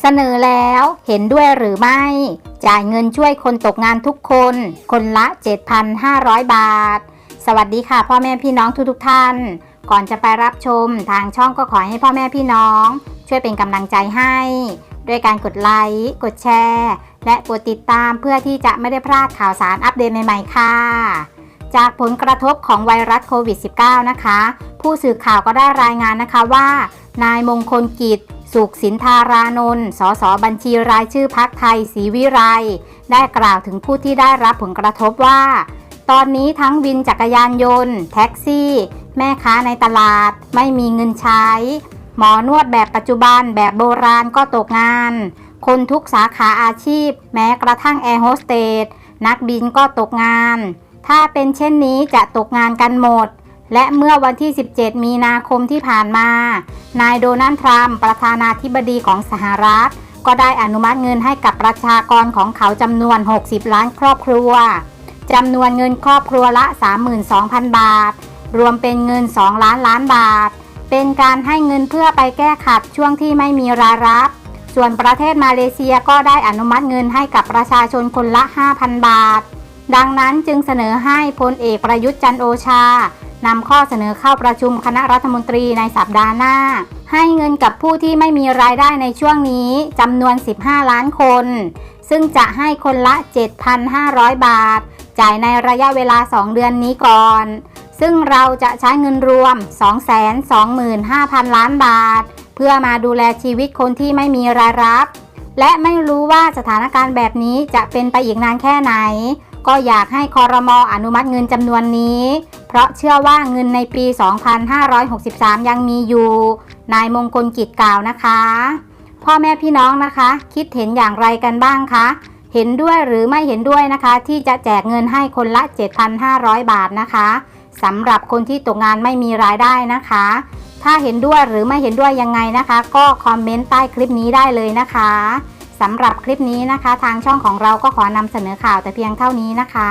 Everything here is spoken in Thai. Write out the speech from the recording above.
เสนอแล้วเห็นด้วยหรือไม่ จ่ายเงินช่วยคนตกงานทุกคน คนละ 7,500 บาท สวัสดีค่ะพ่อแม่พี่น้องทุกๆท่าน ก่อนจะไปรับชมทางช่องก็ขอให้พ่อแม่พี่น้อง ช่วยเป็นกำลังใจให้ ด้วยการกดไลค์ กดแชร์ และกดติดตามเพื่อที่จะไม่ได้พลาดข่าวสารอัปเดตใหม่ๆค่ะจากผลกระทบของไวรัสโควิด -19 นะคะ ผู้สื่อข่าวก็ได้รายงานนะคะว่า นายมงคลกิจ สุขสินธารานนท์สสบัญชีรายชื่อพักไทยศรีวิไลได้กล่าวถึงผู้ที่ได้รับผลกระทบว่า ตอนนี้ทั้งวินจักรยานยนต์ แท็กซี่ แม่ค้าในตลาด ไม่มีเงินใช้ หมอนวดแบบปัจจุบันแบบโบราณก็ตกงาน คนทุกสาขาอาชีพ แม้กระทั่งแอร์โฮสเตสนักบินก็ตกงาน ถ้าเป็นเช่นนี้จะตกงานกันหมด และเมื่อวันที่ 17 มีนาคมที่ผ่านมา นายโดนัลด์ทรัมป์ประธานาธิบดีของสหรัฐ ก็ได้อนุมัติเงินให้กับประชากรของเขาจำนวน 60 ล้านครอบครัวจำนวนเงินครอบครัวละ 32,000 บาท รวมเป็นเงิน 2 ล้านล้านบาท เป็นการให้เงินเพื่อไปแก้ขัดช่วงที่ไม่มีรายรับ ส่วนประเทศมาเลเซียก็ได้อนุมัติเงินให้กับประชาชนคนละ 5,000 บาท ดังนั้นจึงเสนอให้พลเอกประยุทธ์จันโอชา นำข้อเสนอเข้าประชุมคณะรัฐมนตรีในสัปดาห์หน้า ให้เงินกับผู้ที่ไม่มีรายได้ในช่วงนี้จำนวน 15 ล้านคน ซึ่งจะให้คนละ 7,500 บาท จ่ายในระยะเวลา 2 เดือนนี้ก่อน ซึ่งเราจะใช้เงินรวม 225,000 ล้านบาท เพื่อมาดูแลชีวิตคนที่ไม่มีรายรับ และไม่รู้ว่าสถานการณ์แบบนี้จะเป็นไปอีกนานแค่ไหน ก็อยากให้คอรมออนุมัติเงินจำนวนนี้ เพราะเชื่อว่าเงินในปี 2563 ยังมีอยู่ นายมงคลกิจกล่าวนะคะ พ่อแม่พี่น้องนะคะ คิดเห็นอย่างไรกันบ้างคะ เห็นด้วยหรือไม่เห็นด้วยนะคะ ที่จะแจกเงินให้คนละ 7,500 บาทนะคะสำหรับคนที่ตกงานไม่มีรายได้นะคะ ถ้าเห็นด้วยหรือไม่เห็นด้วยยังไงนะคะ ก็คอมเมนต์ใต้คลิปนี้ได้เลยนะคะสำหรับคลิปนี้นะคะ ทางช่องของเราก็ขอนำเสนอข่าวแต่เพียงเท่านี้นะคะ